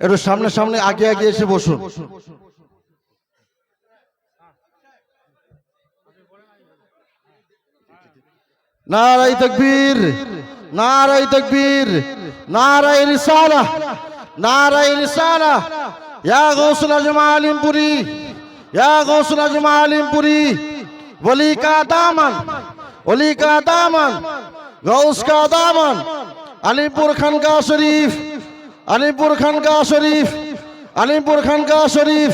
একটু সামনে সামনে আগে আগে এসে বসুন। নারাই তকবীর নারাই তকবীর নারাই রিসালা নারাই রিসালা ইয়া গৌসুল আজমা আলিমপুরি, ইয়া গৌসুল আজমা আলিমপুরি। ওলি কা দামান ওলি কা দামান গৌস কা দামান, আলিমপুর খানকা শরীফ। আলিমপুর খানকা শরীফ, আলিমপুর খানকা শরীফ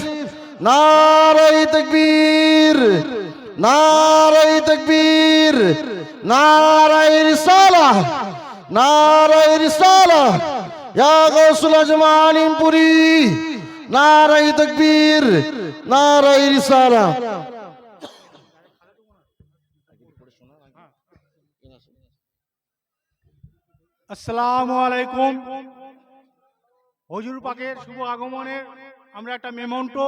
নারাই তকবীর নারাই তকবীর নারাই রিসালা নারাই রিসালা ইয়া গাউসুল আজম আলিমপুরি নারাই তকবীর নারাই রিসালা আসসালামু আলাইকুম। হজুর পাকের শুভ আগমনের আমরা একটা মেমন্টো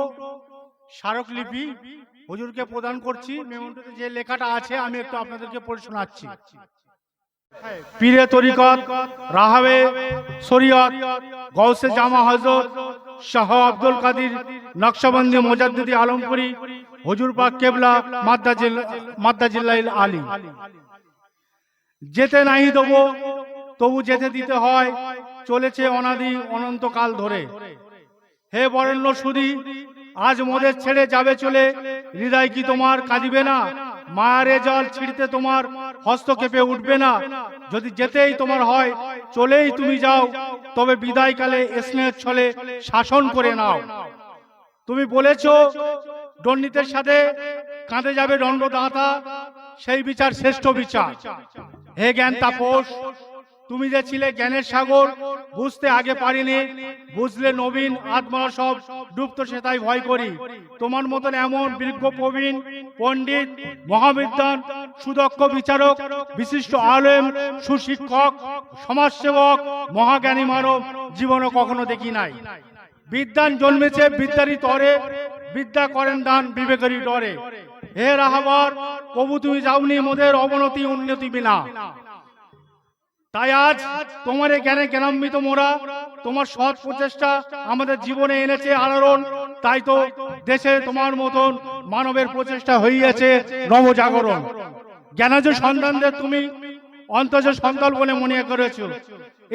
স্মারকলিপি হজুরকে প্রদান করছি। মেমন্টোতে যে লেখাটা আছে আমি একটু আপনাদেরকে পড়ে শোনাচ্ছি। পীরে তরিকত রাহাবে শরীয়ত গৌসে জামা হজরত শাহ আব্দুল কাদির নকশবন্দি মোজাদ্দিদি আলমপুরি হজুর পাক কেবলা মাদ্দা জিল্লা মাদ্দা জিল্লাইল আলী। যেতে নাই দেবো তবু যেতে দিতে হয়। চলেছে অনাদি অনন্তকাল ধরে। হে বরেণ্য সুদি আজ মোদের ছেড়ে যাবে চলে, হৃদয় কি তোমার কাঁদিবে না? মায়ারে জল ছিড়তে তোমার হস্তক্ষেপে উঠবে না। যদি যেতেই তোমার হয়, চলেই তুমি যাও, তবে বিদায়কালে স্নেহের ছলে শাসন করে নাও। তুমি বলেছ, দণ্ডিতের সাথে কাঁদে যাবে দণ্ডদাতা, সেই বিচার শ্রেষ্ঠ বিচার। হে জ্ঞান তাপস তুমি যে ছিলে জ্ঞানের সাগর, বুঝতে আগে পারিনি। বুঝলে নবীন, আত্মারা সব ডুবতো, সে তাই ভয় করি। তোমার মতন এমন বিজ্ঞ প্রবীণ, পণ্ডিত মহাবিদ্যান সুদক্ষ বিচারক, বিশিষ্ট আলেম, সুশিক্ষক, সমাজসেবক, মহাজ্ঞানী মানব জীবনে কখনো দেখি নাই। বিদ্যান জন্মেছে বিদ্যারই তরে, বিদ্যা করেন দান বিবেকেরই ডরে। হে রাহাবার, কবু তুমি যাওনি মোদের অবনতি উন্নতি বিনা। তাই আজ তোমার এখানে জ্ঞানে জ্ঞানান্বিত মোরা, তোমার সৎ প্রচেষ্টা আমাদের জীবনে এনেছে আলোড়ন, তাই তো দেশে তোমার মতন মানবের প্রচেষ্টা হইয়াছে নবজাগরণ। জ্ঞানাজ সন্তানদের তুমি অন্তজ সন্তান বলে মনে করেছ।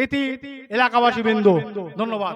এটি এলাকাবাসী বিন্দু ধন্যবাদ।